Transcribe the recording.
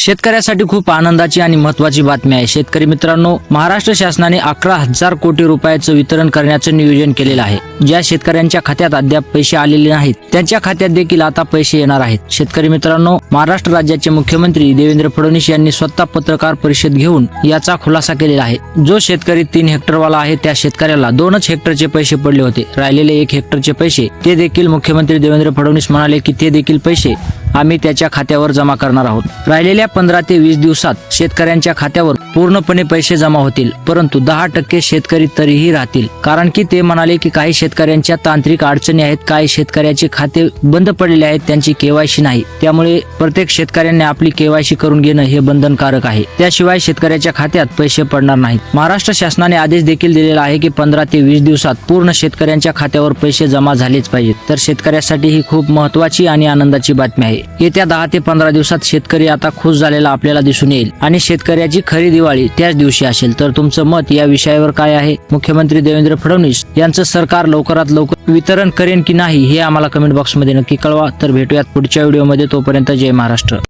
शेतकऱ्यासाठी खूप आनंदाची आणि महत्वाची बातमी आहे. शेतकरी मित्रांनो महाराष्ट्र शासनाने अकरा हजार कोटी रुपयाचं वितरण करण्याचं नियोजन केलेलं आहे. ज्या शेतकऱ्यांच्या खात्यात अद्याप पैसे आलेले नाहीत त्यांच्या खात्यात देखील आता पैसे येणार आहेत. शेतकरी मित्रांनो महाराष्ट्र राज्याचे मुख्यमंत्री देवेंद्र फडणवीस यांनी स्वतः पत्रकार परिषद घेऊन याचा खुलासा केलेला आहे. जो शेतकरी तीन हेक्टरवाला आहे त्या शेतकऱ्याला दोनच हेक्टरचे पैसे पडले होते. राहिलेले एक हेक्टरचे पैसे ते देखील मुख्यमंत्री देवेंद्र फडणवीस म्हणाले की ते देखील पैसे आम्ही त्याच्या खात्यावर जमा करणार आहोत. राहिलेल्या पंधरा ते वीस दिवसात शेतकऱ्यांच्या खात्यावर पूर्णपणे पैसे जमा होतील परंतु दहा टक्के शेतकरी तरीही राहतील. कारण की ते म्हणाले की काही शेतकऱ्यांच्या तांत्रिक अडचणी आहेत काही शेतकऱ्याचे खाते बंद पडलेले आहेत त्यांची केवायसी नाही. त्यामुळे प्रत्येक शेतकऱ्यांनी आपली केवायसी करून घेणं हे बंधनकारक आहे. त्याशिवाय शेतकऱ्याच्या खात्यात पैसे पडणार नाहीत. महाराष्ट्र शासनाने आदेश देखील दिलेला आहे की पंधरा ते वीस दिवसात पूर्ण शेतकऱ्यांच्या खात्यावर पैसे जमा झालेच पाहिजेत. तर शेतकऱ्यासाठी ही खूप महत्वाची आणि आनंदाची बातमी आहे. येत्या दहा ते पंधरा दिवसात शेतकरी आता खुश झालेला आपल्याला दिसून येईल. आणि शेतकऱ्याची खरी दिवाळी त्याच दिवशी असेल. तर तुमचं मत या विषयावर काय आहे? मुख्यमंत्री देवेंद्र फडणवीस यांचं सरकार लवकरात लवकर वितरण करेन की नाही हे आम्हाला कमेंट बॉक्समध्ये नक्की कळवा. तर भेटूयात पुढच्या व्हिडिओमध्ये तोपर्यंत जय महाराष्ट्र.